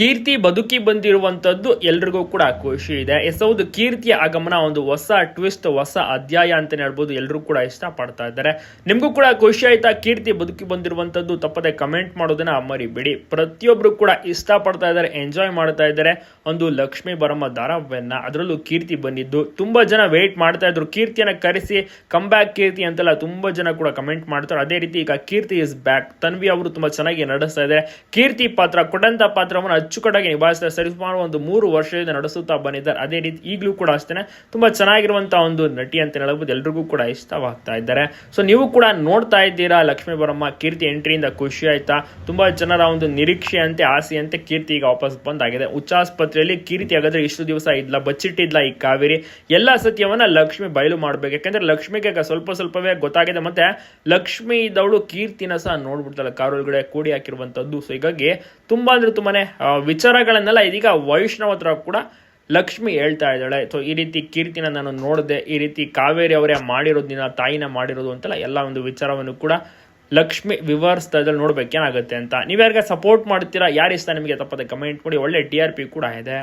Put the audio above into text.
ಕೀರ್ತಿ ಬದುಕಿ ಬಂದಿರುವಂತದ್ದು ಎಲ್ರಿಗೂ ಕೂಡ ಖುಷಿ ಇದೆ. ಎಸ್ ಹೌದು ಕೀರ್ತಿಯ ಆಗಮನ ಒಂದು ಹೊಸ ಟ್ವಿಸ್ಟ್ ಹೊಸ ಅಧ್ಯಾಯ ಅಂತ ಹೇಳ್ಬೋದು. ಎಲ್ಲರೂ ಕೂಡ ಇಷ್ಟ ಪಡ್ತಾ ಇದ್ದಾರೆ. ನಿಮಗೂ ಕೂಡ ಖುಷಿ ಆಯ್ತಾ? ಕೀರ್ತಿ ಬದುಕಿ ಬಂದಿರುವಂತದ್ದು ತಪ್ಪದೆ ಕಮೆಂಟ್ ಮಾಡೋದನ್ನ ಮರಿಬೇಡಿ. ಪ್ರತಿಯೊಬ್ಬರು ಕೂಡ ಇಷ್ಟ ಪಡ್ತಾ ಇದ್ದಾರೆ ಎಂಜಾಯ್ ಮಾಡ್ತಾ ಇದ್ದಾರೆ. ಒಂದು ಲಕ್ಷ್ಮೀ ಬರಮ್ಮ ಧಾರಾವಾಹಿಯನ್ನ ಅದರಲ್ಲೂ ಕೀರ್ತಿ ಬಂದಿದ್ದು. ತುಂಬಾ ಜನ ವೇಟ್ ಮಾಡ್ತಾ ಇದ್ರು. ಕೀರ್ತಿಯನ್ನ ಕರೆಸಿ ಕಮ್ ಬ್ಯಾಕ್ ಕೀರ್ತಿ ಅಂತೆಲ್ಲ ತುಂಬಾ ಜನ ಕೂಡ ಕಮೆಂಟ್ ಮಾಡ್ತಾರೆ. ಅದೇ ರೀತಿ ಈಗ ಕೀರ್ತಿ ಇಸ್ ಬ್ಯಾಕ್ ತನ್ವಿ ಅವರು ತುಂಬಾ ಚೆನ್ನಾಗಿ ನಡೆಸ್ತಾ ಇದ್ದಾರೆ. ಕೀರ್ತಿ ಪಾತ್ರ ಕೊಟ್ಟಂತ ಪಾತ್ರವನ್ನು ಅಚ್ಚುಕಟ್ಟಾಗಿ ನಿಭಾಯಿಸ್ತಾರೆ ಸರಿಸುಮಾರು ಒಂದು ಮೂರು ವರ್ಷದಿಂದ ನಡೆಸುತ್ತಾ ಬಂದಿದ್ದಾರೆ. ಅದೇ ರೀತಿ ಈಗಲೂ ಕೂಡ ಅಷ್ಟೇ ತುಂಬ ಚೆನ್ನಾಗಿರುವಂತಹ ಒಂದು ನಟಿ ಅಂತ ಹೇಳಬಹುದು. ಎಲ್ರಿಗೂ ಕೂಡ ಇಷ್ಟವಾಗ್ತಾ ಇದ್ದಾರೆ. ಸೊ ನೀವು ಕೂಡ ನೋಡ್ತಾ ಇದ್ದೀರಾ ಲಕ್ಷ್ಮೀ ಬರಮ್ಮ ಕೀರ್ತಿ ಎಂಟ್ರಿಯಿಂದ ಖುಷಿ ಆಯ್ತಾ? ತುಂಬಾ ಜನರ ಒಂದು ನಿರೀಕ್ಷೆ ಅಂತೆ ಆಸೆ ಅಂತೆ ಕೀರ್ತಿ ಈಗ ವಾಪಸ್ ಬಂದಾಗಿದೆ. ಉಚ್ಚಾಸ್ಪತ್ರೆಯಲ್ಲಿ ಕೀರ್ತಿ ಹಾಗಾದ್ರೆ ಇಷ್ಟು ದಿವಸ ಇದ್ಲ, ಬಚ್ಚಿಟ್ಟಿದ್ಲ ಈ ಕಾವೇರಿ. ಎಲ್ಲಾ ಸತ್ಯವನ್ನ ಲಕ್ಷ್ಮಿ ಬಯಲು ಮಾಡ್ಬೇಕು. ಯಾಕಂದ್ರೆ ಲಕ್ಷ್ಮಿಗೆ ಸ್ವಲ್ಪ ಸ್ವಲ್ಪವೇ ಗೊತ್ತಾಗಿದೆ. ಮತ್ತೆ ಲಕ್ಷ್ಮಿ ಇದ್ದವಳು ಕೀರ್ತಿನ ಸಹ ನೋಡ್ಬಿಡ್ತಾಳೆ ಒಳಗಡೆ ಕೂಡಿ ಹಾಕಿರುವಂತದ್ದು. ಸೊ ಹೀಗಾಗಿ ತುಂಬಾ ಅಂದ್ರೆ ತುಂಬಾನೇ ವಿಚಾರಗಳನ್ನೆಲ್ಲ ಇದೀಗ ವೈಷ್ಣವತ್ರ ಕೂಡ ಲಕ್ಷ್ಮಿ ಹೇಳ್ತಾ ಇದ್ದಾಳೆ. ಸೊ ಈ ರೀತಿ ಕೀರ್ತಿನ ನಾನು ನೋಡಿದೆ, ಈ ರೀತಿ ಕಾವೇರಿ ಅವರೇ ಮಾಡಿರೋದಿನ ತಾಯಿನ ಮಾಡಿರೋದು ಅಂತೆಲ್ಲ ಎಲ್ಲ ಒಂದು ವಿಚಾರವನ್ನು ಕೂಡ ಲಕ್ಷ್ಮಿ ವಿವರಿಸ್ತಾ ಇದ್ದಾಳೆ. ನೋಡ್ಬೇಕೇನಾಗುತ್ತೆ ಅಂತ. ನೀವ್ಯಾರಿಗೆ ಸಪೋರ್ಟ್ ಮಾಡ್ತೀರಾ, ಯಾರಿಸ್ತಾ ನಿಮಗೆ ತಪ್ಪದೆ ಕಮೆಂಟ್ ಮಾಡಿ. ಒಳ್ಳೆ ಟಿ ಕೂಡ ಇದೆ.